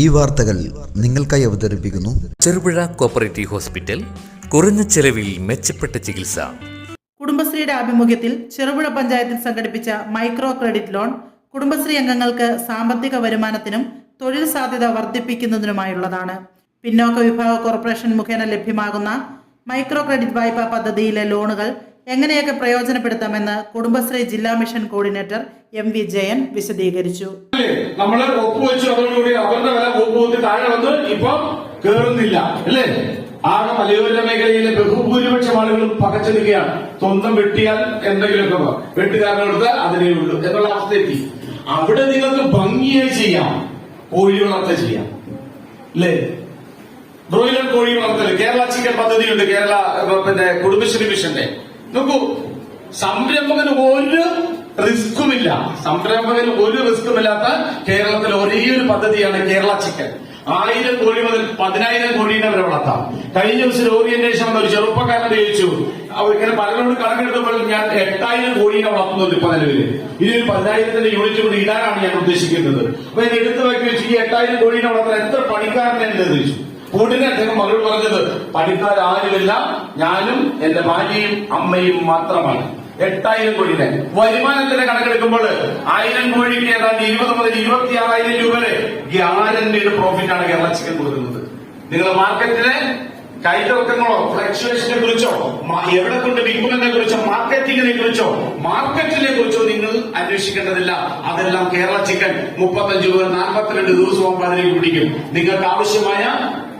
ഈ വാർത്തകൾ നിങ്ങൾക്കായി അവതരിപ്പിക്കുന്നു. ചെറുപുഴ കോപ്പറേറ്റീവ് ഹോസ്പിറ്റൽ കുറഞ്ഞ ചെലവിൽ മെച്ചപ്പെട്ട ചികിത്സ. കുടുംബശ്രീയുടെ ആഭിമുഖ്യത്തിൽ ചെറുപുഴ പഞ്ചായത്തിൽ സംഘടിപ്പിച്ച മൈക്രോ ക്രെഡിറ്റ് ലോൺ കുടുംബശ്രീ അംഗങ്ങൾക്ക് സാമ്പത്തിക വരുമാനത്തിനും തൊഴിൽ സാധ്യത വർദ്ധിപ്പിക്കുന്നതിനുമായുള്ളതാണ്. പിന്നോക്ക വിഭാഗ കോർപ്പറേഷൻ മുഖേന ലഭ്യമാകുന്ന മൈക്രോ ക്രെഡിറ്റ് വായ്പാ പദ്ധതിയിലെ ലോണുകൾ എങ്ങനെയൊക്കെ പ്രയോജനപ്പെടുത്താമെന്ന് കുടുംബശ്രീ ജില്ലാ mission coordinator M V Jayan വിശദീകരിച്ചു. നമ്മൾ ഒപ്പുവെച്ചു അതോടുകൂടി അവരുടെ വില ഒപ്പുവെച്ച് താഴെ വന്ന് ഇപ്പം കേറുന്നില്ല. അല്ലേ? ആകെ മലയോര മേഖലയിലെ ബഹുഭൂരിപക്ഷം ആളുകളും പകച്ചെടുക്കുകയാണ്. സ്വന്തം വെട്ടിയാൽ എന്തെങ്കിലുമൊക്കെ വെട്ടുകാരനെടുത്ത് അതിനേ ഉള്ളൂ എന്നുള്ള അവസ്ഥയെത്തി അവിടെ നിങ്ങൾക്ക് ഭംഗിയായി ചെയ്യാം. കോഴി വളർത്ത ചെയ്യാം. അല്ലേ? ബ്രോയിലർ കോഴി വളർത്തൽ. കേരള ചിക്കൻ പദ്ധതിയുണ്ട്. കേരള പിന്നെ കുടുംബശ്രീ മിഷന്റെ. നോക്കൂ സംരംഭകന് ഒരു റിസ്ക്കുമില്ല. സംരംഭകന് ഒരു റിസ്ക്കുമില്ലാത്ത കേരളത്തിൽ ഒരേ ഒരു പദ്ധതിയാണ് കേരള ചിക്കൻ. ആയിരം കോഴി മുതൽ പതിനായിരം കോഴീനെ വരെ വളർത്താം. കഴിഞ്ഞ ദിവസം ഓറിയന്റേഷൻ ഒരു ചെറുപ്പക്കാരൻ ചോദിച്ചു? ഇങ്ങനെ പലരോട് കണക്കെടുത്തപ്പോൾ ഞാൻ എട്ടായിരം കോഴീനെ വളർത്തുന്നുണ്ട് ഇപ്പൊ നിലവിൽ. ഇനി ഒരു പതിനായിരത്തിന്റെ യൂണിറ്റ് കൂടി ഇടാനാണ് ഞാൻ ഉദ്ദേശിക്കുന്നത്. അപ്പൊ ഞാൻ എടുത്തു വെച്ച് ഈ എട്ടായിരം കോഴീനെ വളർത്താൻ എത്ര പണിക്കാരനെ ചോദിച്ചു. ഉടനെ അദ്ദേഹം മറുപടി പറഞ്ഞത് പണിക്കാരാരുമില്ല ഞാനും എന്റെ ഭാര്യയും അമ്മയും മാത്രമാണ്. എട്ടായിരം കോടിയുടെ വരുമാനത്തിന്റെ കണക്കെടുക്കുമ്പോൾ ആയിരം കോഴിക്ക് ഏതാണ്ട് ഇരുപത് മുതൽ ഇരുപത്തി ആറായിരം രൂപ വരെ ഗ്യാരണ്ടീഡ് പ്രോഫിറ്റ് ആണ് കേരള ചിക്കൻ കൊടുക്കുന്നത് നിങ്ങൾ മാർക്കറ്റിലെ കൈതർക്കങ്ങളോ ഫ്ലക്ച്വേഷനെ കുറിച്ചോ എവിടെ കൊണ്ട് വിൽക്കുന്നതിനെ കുറിച്ചോ മാർക്കറ്റിങ്ങിനെ കുറിച്ചോ മാർക്കറ്റിനെ കുറിച്ചോ നിങ്ങൾ അന്വേഷിക്കേണ്ടതില്ല. അതെല്ലാം കേരള ചിക്കൻ മുപ്പത്തഞ്ച് മുതൽ നാൽപ്പത്തിരണ്ട് ദിവസവും അതിലേക്ക് പിടിക്കും. നിങ്ങൾക്ക് ആവശ്യമായ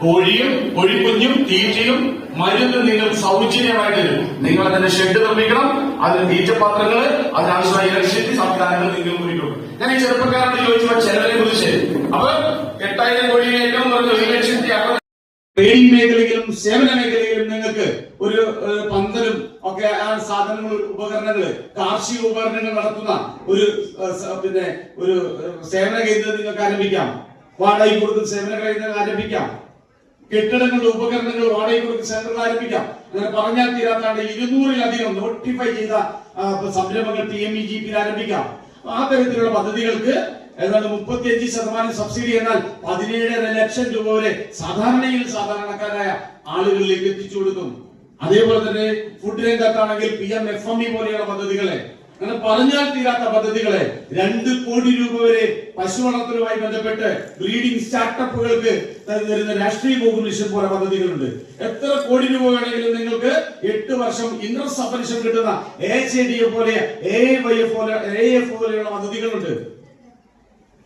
കോഴിയും കോഴിക്കുഞ്ഞും തീറ്റയും മരുന്ന് നിങ്ങൾ സൗജന്യമായിട്ട് തരും. നിങ്ങൾ അതിന്റെ ഷെഡ് നിർമ്മിക്കണം അതിന് തീറ്റപാത്രങ്ങൾ അതിനാവശ്യമായ ഇലക്ട്രിസിറ്റി സംവിധാനങ്ങൾ നിങ്ങൾ ഒരുക്കും ഞാൻ ഈ ചെറുപ്പക്കാരോട് ചോദിച്ചപ്പോൾ ചെലവിനെ കുറിച്ച് അപ്പൊ എട്ടായിരം കോഴിയെ ഏറ്റവും കുറഞ്ഞ ഇലക്ട്രിസിറ്റി ട്രേഡിംഗ് മേഖലയിലും സേവന മേഖലയിലും നിങ്ങൾക്ക് ഒരു പന്തലും ഒക്കെ ആ സാധനങ്ങൾ ഉപകരണങ്ങൾ കാർഷിക ഉപകരണങ്ങൾ നടത്തുന്ന ഒരു പിന്നെ ഒരു സേവന കേന്ദ്രം നിങ്ങൾക്ക് ആരംഭിക്കാം. വാടക കൊടുക്കുന്ന സേവന കേന്ദ്രം ആരംഭിക്കാം. കെട്ടിടങ്ങളുടെ ഉപകരണങ്ങൾ വാടക കൊടുത്ത് സെന്ററുകൾ ആരംഭിക്കാം. അങ്ങനെ പറഞ്ഞാൽ തീരാത്താണ് ഇരുന്നൂറിലധികം നോട്ടിഫൈ ചെയ്ത സംരംഭങ്ങൾ ടി എം ഇ ജി പിയിൽ ആരംഭിക്കാം. ആ തരത്തിലുള്ള പദ്ധതികൾക്ക് ഏതാണ്ട് മുപ്പത്തിയഞ്ച് ശതമാനം സബ്സിഡി എന്നാൽ പതിനേഴര ലക്ഷം രൂപ വരെ സാധാരണയിൽ സാധാരണക്കാരായ ആളുകളിലേക്ക് എത്തിച്ചു കൊടുക്കും. അതേപോലെ തന്നെ food രംഗത്താണെങ്കിൽ P M F M E പോലെയുള്ള പദ്ധതികളെ അങ്ങനെ പറഞ്ഞാൽ തീരാത്ത പദ്ധതികളെ രണ്ട് കോടി രൂപ വരെ പശു വളർത്തലുമായി ബന്ധപ്പെട്ട് ബ്രീഡിംഗ് സ്റ്റാർട്ടപ്പുകൾക്ക് തരുന്ന രാഷ്ട്രീയ മിഷൻ പോലെ പദ്ധതികളുണ്ട്. എത്ര കോടി രൂപ വേണമെങ്കിലും നിങ്ങൾക്ക് എട്ട് വർഷം ഇന്നർ സബ്വെൻഷൻ കിട്ടുന്ന എ എച്ച് ഡി പോലെ എ വൈ എഫ് പോലെ എ എഫ് പോലെയുള്ള പദ്ധതികളുണ്ട്.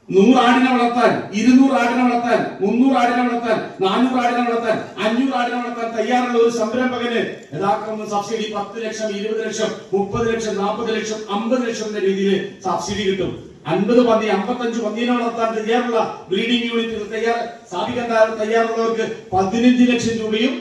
നൂറ് ആടിനെ വളർത്താൻ ഇരുന്നൂറ് ആടിനെ വളർത്താൻ മുന്നൂറ് ആടിനെ വളർത്താൻ നാനൂറ് ആടിനെ വളർത്താൻ അഞ്ഞൂറ് ആടിനെ വളർത്താൻ തയ്യാറുള്ള ഒരു സംരംഭകന് യഥാക്രമം സബ്സിഡി പത്ത് ലക്ഷം ഇരുപത് ലക്ഷം മുപ്പത് ലക്ഷം നാൽപ്പത് ലക്ഷം അമ്പത് ലക്ഷം എന്ന രീതിയിൽ സബ്സിഡി കിട്ടും. അൻപത് പന്നി അമ്പത്തഞ്ച് പന്നീനെ വളർത്താൻ തയ്യാറുള്ള ബ്രീഡിംഗ് യൂണിറ്റ് തയ്യാർ സ്ഥാപിക്കാൻ തയ്യാറുള്ളവർക്ക് പതിനഞ്ച് ലക്ഷം രൂപയും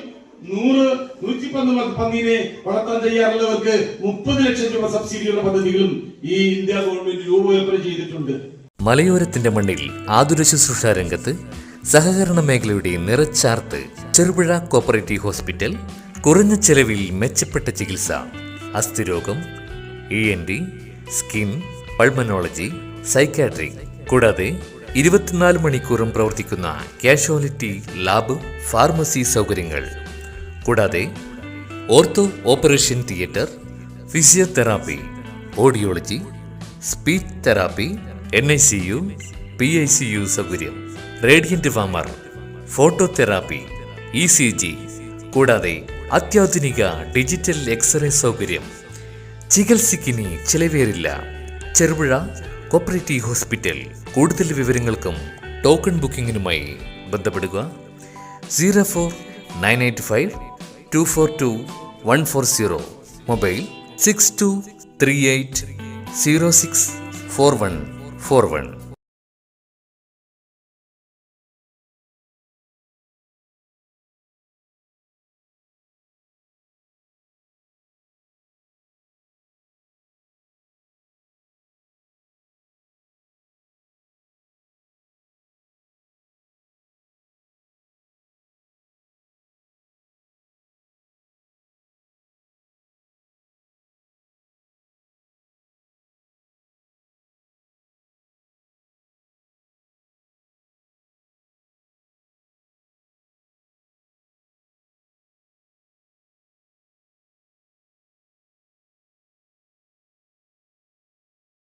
നൂറ് നൂറ്റിപ്പന്ന് പന്നീനെ വളർത്താൻ തയ്യാറുള്ളവർക്ക് മുപ്പത് ലക്ഷം രൂപ സബ്സിഡിയുള്ള പദ്ധതികളും ഈ ഇന്ത്യ ഗവൺമെന്റ് രൂപകൽപ്പന ചെയ്തിട്ടുണ്ട്. മലയോരത്തിന്റെ മണ്ണിൽ ആതുര ശുശ്രൂഷ രംഗത്ത് സഹകരണ മേഖലയുടെ നിറച്ചാർത്ത് ചെറുപുഴ കോപ്പറേറ്റീവ് ഹോസ്പിറ്റൽ കുറഞ്ഞ ചെലവിൽ മെച്ചപ്പെട്ട ചികിത്സ അസ്ഥിരോഗം E N D skin pulmonology psychiatric കൂടാതെ ഇരുപത്തിനാല് മണിക്കൂറും പ്രവർത്തിക്കുന്ന കാഷ്വാലിറ്റി ലാബ് ഫാർമസി സൗകര്യങ്ങൾ. കൂടാതെ ortho operation theatre physiotherapy audiology speech therapy N I C U P I C U സൗകര്യം radiant warmer phototherapy E C G കൂടാതെ അത്യാധുനിക ഡിജിറ്റൽ എക്സ്റേ സൗകര്യം. ചികിത്സയ്ക്കിനി ചിലവേറില്ല. Cherupuzha cooperative hospital. കൂടുതൽ വിവരങ്ങൾക്കും ടോക്കൺ ബുക്കിംഗിനുമായി ബന്ധപ്പെടുക. Zero four nine eight five two four two one four zero. Mobile six two three eight zero six four one. Four one